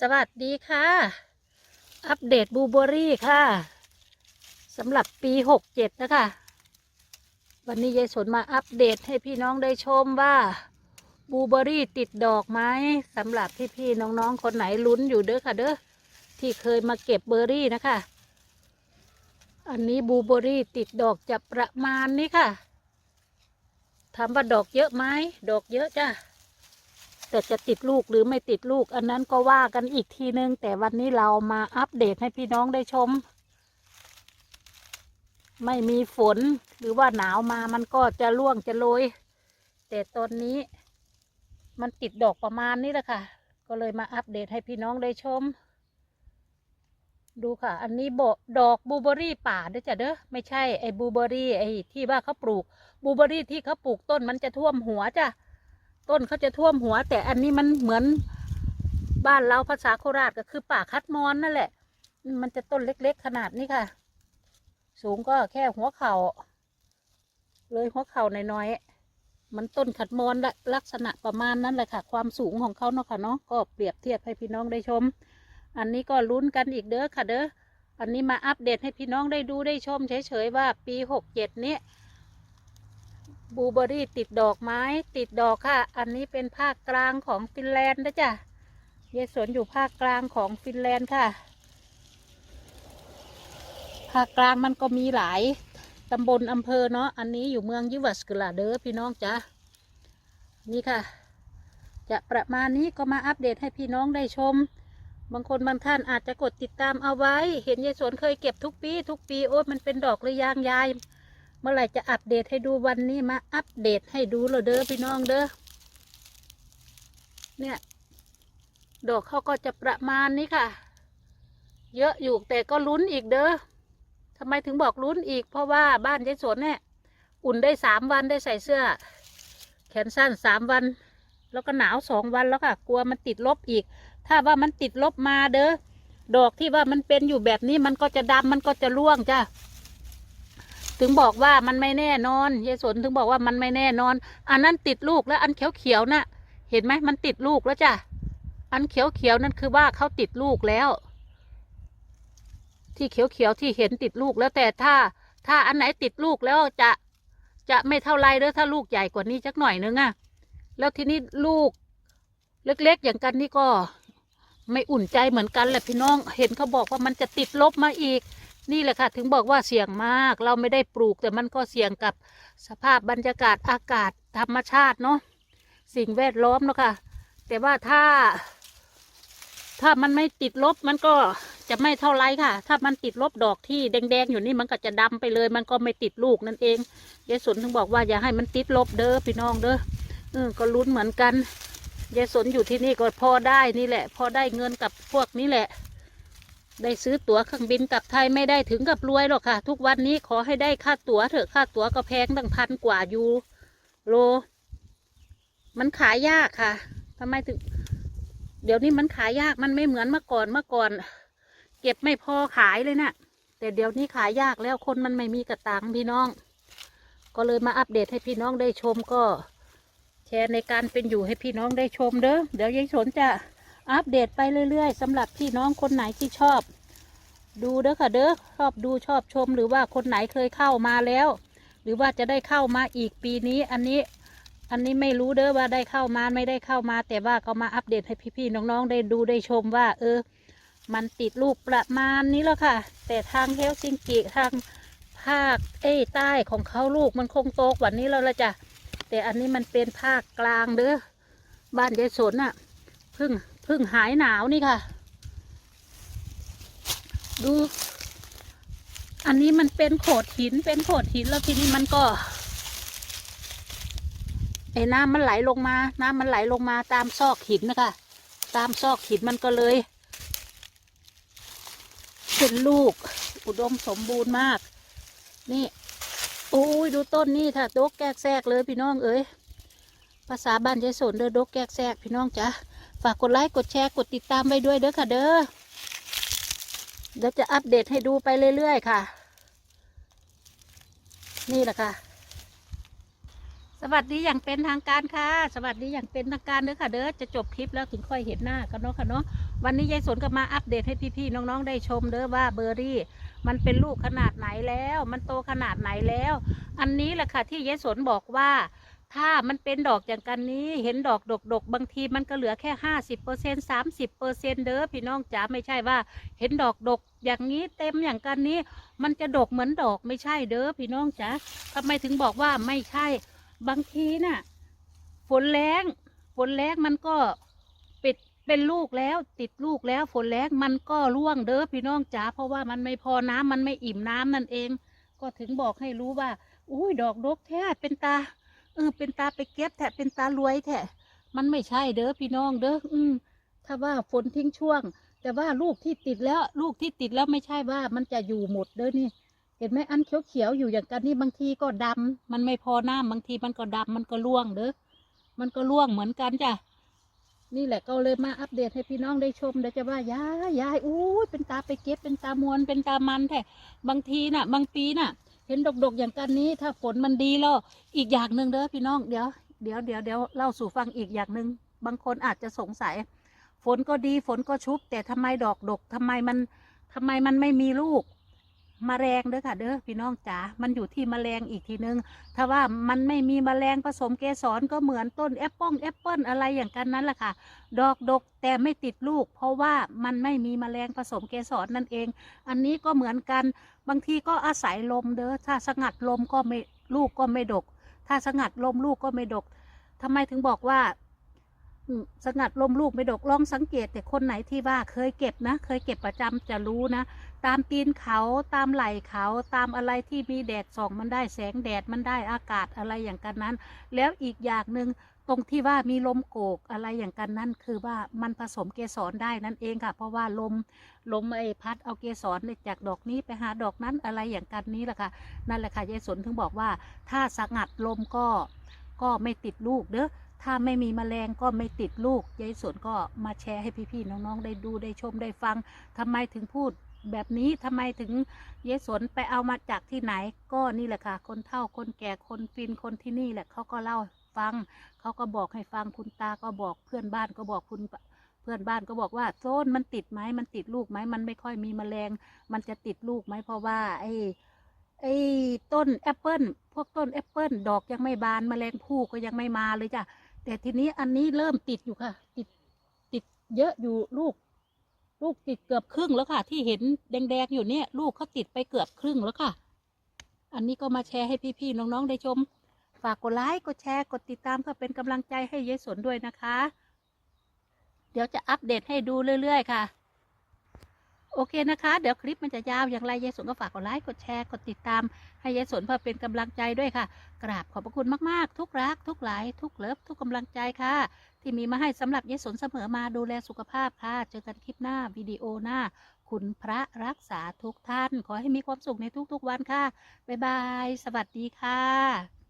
สวัสดีค่ะ อัปเดตบูเบอรี่ค่ะสำหรับปีหกเจ็ดนะคะ วันนี้ยายสนมาอัปเดตให้พี่น้องได้ชมว่าบูเบอรี่ติดดอกไหมสำหรับพี่ๆน้องๆ คนไหนลุ้นอยู่เด้อค่ะเด้อที่เคยมาเก็บเบอร์รี่นะคะ อันนี้บูเบอรี่ติดดอกจะประมาณนี้ค่ะถามว่าดอกเยอะไหมดอกเยอะจ้ะ แต่จะติดลูกหรือไม่ติดลูก อันนั้นก็ว่ากันอีกทีนึง แต่วันนี้เรามาอัปเดตให้พี่น้องได้ชม ไม่มีฝนหรือว่าหนาวมามันก็จะร่วงจะโรยแต่ตอนนี้ มันติดดอกประมาณนี้แหละค่ะ ก็เลยมาอัปเดตให้พี่น้องได้ชม ดูค่ะ อันนี้โบดอกบูเบอรี่ป่าเด้อจ้ะเด้อไม่ใช่ไอ้บูเบอรี่ไอ้ที่ว่าเขาปลูกบูเบอรี่ที่เขาปลูกต้นมันจะท่วมหัวจ้ะ ต้นเขาจะท่วมหัว แต่อันนี้มันเหมือนบ้านเราภาษาโคราชก็คือป่าคัดมอนนั่นแหละ มันจะต้นเล็ก ๆ ขนาดนี้ค่ะ สูงก็แค่หัวเขา่าเลยหัวเข่าหน่อยๆมันต้นขัดมอนล,ลักษณะประมาณนั้นแหละค่ะ ความสูงของเขาเนาะค่ะเนาะก็เปรียบเทียบให้พี่น้องได้ชม อันนี้ก็ลุ้นกันอีกเด้อค่ะเด้ออันนี้มาอัปเดตให้พี่น้องได้ดูได้ชมเฉยๆว่าปีหกเจ็ดนี้ บูเบอรี่ติดดอกไม้ติดดอกค่ะ อันนี้เป็นภาคกลางของฟินแลนด์นะจ๊ะยายสวนอยู่ภาคกลางของฟินแลนด์ค่ะ ภาคกลางมันก็มีหลายตำบลอำเภอเนาะ อันนี้อยู่เมืองยิวัสกลาเดอพี่น้องจ๊ะนี่ค่ะ จะประมาณนี้ก็มาอัปเดตให้พี่น้องได้ชม บางคนบางท่านอาจจะกดติดตามเอาไว้ เห็นยายสวนเคยเก็บทุกปี ทุกปีโอ้ยมันเป็นดอกหรือยังยาย เมื่อไหร่จะอัปเดตให้ดูวันนี้มาอัปเดตให้ดูเลยเด้อพี่น้องเด้อเนี่ย ดอกเขาก็จะประมาณนี้ค่ะ เยอะอยู่แต่ก็ลุ้นอีกเด้อทำไมถึงบอกลุ้นอีก เพราะว่าบ้านยายสวนเนี่ยอุ่นได้สามวันได้ใส่เสื้อ แขนสั้นสามวัน แล้วก็หนาวสองวันแล้วค่ะกลัวมันติดลบอีก ถ้าว่ามันติดลบมาเด้อดอกที่ว่ามันเป็นอยู่แบบนี้มันก็จะดำมันก็จะร่วงจ้ะ ถึงบอกว่ามันไม่แน่นอนยายสนถึงบอกว่ามันไม่แน่นอน อันนั้นติดลูกแล้วอันเขียวเขียวๆน่ะ เห็นไหมมันติดลูกแล้วจ้ะอันเขียวเขียวๆนั่นคือว่าเขาติดลูกแล้ว ที่เขียวเขียวๆที่เห็นติดลูกแล้วแต่ถ้า ถ้าอันไหนติดลูกแล้วจะจะไม่เท่าไรเด้อถ้าลูกใหญ่กว่านี้จักหน่อยนึงอะแล้วทีนี้ลูก เล็กๆอย่างกันนี่ก็ ไม่อุ่นใจเหมือนกันแหละพี่น้อง เห็นเขาบอกว่ามันจะติดลบมาอีก นี่แหละค่ะ ถึงบอกว่าเสี่ยงมาก เราไม่ได้ปลูกแต่มันก็เสี่ยงกับสภาพบรรยากาศอากาศธรรมชาติเนาะสิ่งแวดล้อมเนาะค่ะ แต่ว่าถ้า ถ้ามันไม่ติดลบมันก็จะไม่เท่าไรค่ะ ถ้ามันติดลบดอกที่แดงๆอยู่นี่มันก็จะดำไปเลย มันก็ไม่ติดลูกนั่นเองยายสนถึงบอกว่าอย่าให้มันติดลบเด้อพี่น้องเด้อเออก็ลุ้นเหมือนกันยายสนอยู่ที่นี่ก็พอได้นี่แหละ พอได้เงินกับพวกนี้แหละ ได้ซื้อตั๋วเครื่องบินกลับไทยไม่ได้ถึงกับรวยหรอกค่ะ ทุกวันนี้ขอให้ได้ค่าตั๋วเถอะค่าตั๋วก็แพงตั้งพันกว่ายูโรมันขายยากค่ะทำไมถึง เดี๋ยวนี้มันขายยากมันไม่เหมือนเมื่อก่อนเมื่อก่อน เก็บไม่พอขายเลยนะ่ะ แต่เดี๋ยวนี้ขายยากแล้วคนมันไม่มีกระตังพี่น้อง ก็เลยมาอัปเดตให้พี่น้องได้ชมก็ แชร์ในการเป็นอยู่ให้พี่น้องได้ชมเด้อเดี๋ยวยายสนจะ อัปเดตไปเรื่อย ๆสำหรับพี่น้องคนไหนที่ชอบ ดูเด้อค่ะเด้อชอบดูชอบชมหรือว่าคนไหนเคยเข้ามาแล้ว หรือว่าจะได้เข้ามาอีกปีนี้อันนี้อันนี้ไม่รู้เด้อว่าได้เข้ามาไม่ได้เข้ามา แต่ว่าก็มาอัปเดตให้พี่ๆน้องๆได้ดูได้ชมว่า เออ มันติดลูกประมาณนี้แล้วค่ะ แต่ทางเฮลซิงกิทางภาคเอ้ใต้ของเขาลูกมันคงโตกว่านี้แล้วละจ้ะแต่อันนี้มันเป็นภาคกลางเด้อบ้านยายสนน่ะพิ่ง พิ่งหายหนาวนี่ค่ะ ดู อันนี้มันเป็นโขดหินเป็นโขดหินแล้วทีนี้มันก็ไอ้น้ำมันไหลลงมา น้ำมันไหลลงมาตามซอกหินนะคะ ตามซอกหินมันก็เลยเป็นลูก อุดมสมบูรณ์มาก นี่โอ้ยดูต้นนี่ค่ะดกแกกแซกเลยพี่น้องเอ้ยภาษาบ้านยายสนเด้อดกแกกแซกพี่น้องจ้ะ ฝากกดไลค์กดแชร์กดติดตามไว้ด้วยเด้อค่ะ เด้อเดี๋ยวจะอัปเดตให้ดูไปเรื่อยๆค่ะ นี่แหละค่ะสสวัสดีอย่างเป็นทางการค่ะ สวัสดีอย่างเป็นทางการเด้อค่ะ เด้อจะจบคลิปแล้วถึงค่อยเห็นหน้ากันเนาะค่ะเนาะวันนี้ยายสนก็มาอัปเดตให้พี่ๆน้องๆได้ชมเด้อว่าเบอร์รี่ มันเป็นลูกขนาดไหนแล้ว มันโตขนาดไหนแล้ว อันนี้แหละค่ะที่ยายสนบอกว่า ถ้ามันเป็นดอกอย่างกันนี้ เห็นดอกดกดกบางทีมันก็เหลือแค่ห้าสิบเปอร์เซ็นสามสิบเปอร์เซ็นเด้อพี่น้องจ๋าไม่ใช่ว่า เห็นดอกดกอย่างนี้เต็มอย่างกันนี้ มันจะดกเหมือนดอกไม่ใช่เด้อพี่น้องจ๋าทำไมถึงบอกว่าไม่ใช่ บางทีน่ะ ฝนแรงฝนแรงมันก็ปิดเป็นลูกแล้ว ติดลูกแล้วฝนแรงมันก็ร่วงเด้อพี่น้องจ๋าเพราะว่ามันไม่พอน้ำมันไม่อิ่มน้ำนั่นเอง ก็ถึงบอกให้รู้ว่า อุ้ยดอกดกแท้เป็นตา เออ เป็นตาไปเก็บแท้เป็นตารวยแท้มันไม่ใช่เด้อพี่น้องเด้ออืมถ้าว่าฝนทิ้งช่วง แต่ว่าลูกที่ติดแล้ว ลูกที่ติดแล้วไม่ใช่ว่ามันจะอยู่หมดเด้อนี่ เห็นไหมอันเขียวๆอยู่อย่างกันนี่บางทีก็ดำมันไม่พอหน้ำบางทีมันก็ดำมันก็ร่วงเด้อมันก็ร่วงเหมือนกันจ้ะนี่แหละก็เลยมาอัปเดตให้พี่น้องได้ชมเดี๋ยวจะว่ายายยายอู้เป็นตาไปเก็บเป็นตามวนเป็นตามันแท้บางทีน่ะ บางปีน่ะ เห็นดกๆอย่างกันนี้ ถ้าฝนมันดีแล้วอีกอย่างหนึ่งเด้อพี่น้องเดี๋ยวเดี๋ยวเดี๋ยวเดี๋ยวเล่าสู่ฟังอีกอย่างหนึ่งบางคนอาจจะสงสัย ฝนก็ดีฝนก็ชุบ แต่ทำไมดอกดกทำไมมันทำไมมันไม่มีลูก มแมลงเด้อค่ะ เด้อพี่น้องจ๋า มันอยู่ที่มแมลงอีกทีนึง ถ้าว่ามันไม่มีมแมลงผสมเกสรก็เหมือนต้นแอปเปิ้ลแอปเปิ้ลอะไรอย่างกันนั้นแหละค่ะ ดอกดกแต่ไม่ติดลูก เพราะว่ามันไม่มีมแมลงผสมเกสรนั่นเอง อันนี้ก็เหมือนกัน บางทีก็อาศัยลมเด้อ ถ้าสงัดลมก็ไม่ลูกก็ไม่ดก ถ้าสงัดลมลูกก็ไม่ดกทำไมถึงบอกว่าสงัดลมลูกไม่ดกลองสังเกตแต่คนไหนที่ว่าเคยเก็บนะ เคยเก็บประจำจะรู้นะ ตามตีนเขาตามไหล่เขาตามอะไรที่มีแดดส่องมันได้แสงแดดมันได้อากาศอะไรอย่างกันนั้น แล้วอีกอย่างหนึ่งตรงที่ว่ามีลมโกกอะไรอย่างกันนั้นคือว่ามันผสมเกสรได้นั่นเองค่ะ เพราะว่าลมลมไอ้พัดเอาเกสรจากดอกนี้ไปหาดอกนั้นอะไรอย่างกันนี้แหละค่ะนั่นแหละค่ะยายสนถึงบอกว่า ถ้าสงัดลมก็ก็ไม่ติดลูกเด้อถ้าไม่มีแมลงก็ไม่ติดลูกยายสนก็มาแชร์ให้พี่ๆน้องๆได้ดูได้ชมได้ฟังทำไมถึงพูด แบบนี้ทำไมถึงเยสนไปเอามาจากที่ไหน ก็นี่แหละค่ะ คนเฒ่าคนแก่คนฟินคนที่นี่แหละเขาก็เล่าฟัง เขาก็บอกให้ฟังคุณตาก็บอกเพื่อนบ้านก็บอกคุณเพื่อนบ้านก็บอกว่าโซนมันติดไหมมันติดลูกไหมมันไม่ค่อยมีแมลง มันจะติดลูกไหมเพราะว่า ไอ้ไอ้ต้นแอปเปิลพวกต้นแอปเปิลดอกยังไม่บานแมลงผู้ก็ยังไม่มาเลยจ้ะแต่ทีนี้อันนี้เริ่มติดอยู่ค่ะ ติดติดเยอะอยู่ลูก ลูกติดเกือบครึ่งแล้วค่ะ ที่เห็นแดงๆอยู่เนี่ยลูกเขาติดไปเกือบครึ่งแล้วค่ะ อันนี้ก็มาแชร์ให้พี่ๆน้องๆได้ชม ฝากกดไลค์กดแชร์กดติดตามเพื่อเป็นกำลังใจให้ยายสนด้วยนะคะ เดี๋ยวจะอัปเดตให้ดูเรื่อย ๆ ค่ะ โอเคนะคะ เดี๋ยวคลิปมันจะยาวอย่างไรยายสนก็ฝากกดไลค์กดแชร์กดติดตาม ให้ยายสนเพื่อเป็นกำลังใจด้วยค่ะ กราบขอบพระคุณมากๆ ทุกรัก ทุกหลายทุกเลิฟทุกกำลังใจค่ะ ที่มีมาให้สำหรับยายสนเสมอมาดูแลสุขภาพค่ะ เจอกันคลิปหน้าวิดีโอหน้า คุณพระรักษาทุกท่าน ขอให้มีความสุขในทุกๆวันค่ะบ๊ายบาย สวัสดีค่ะ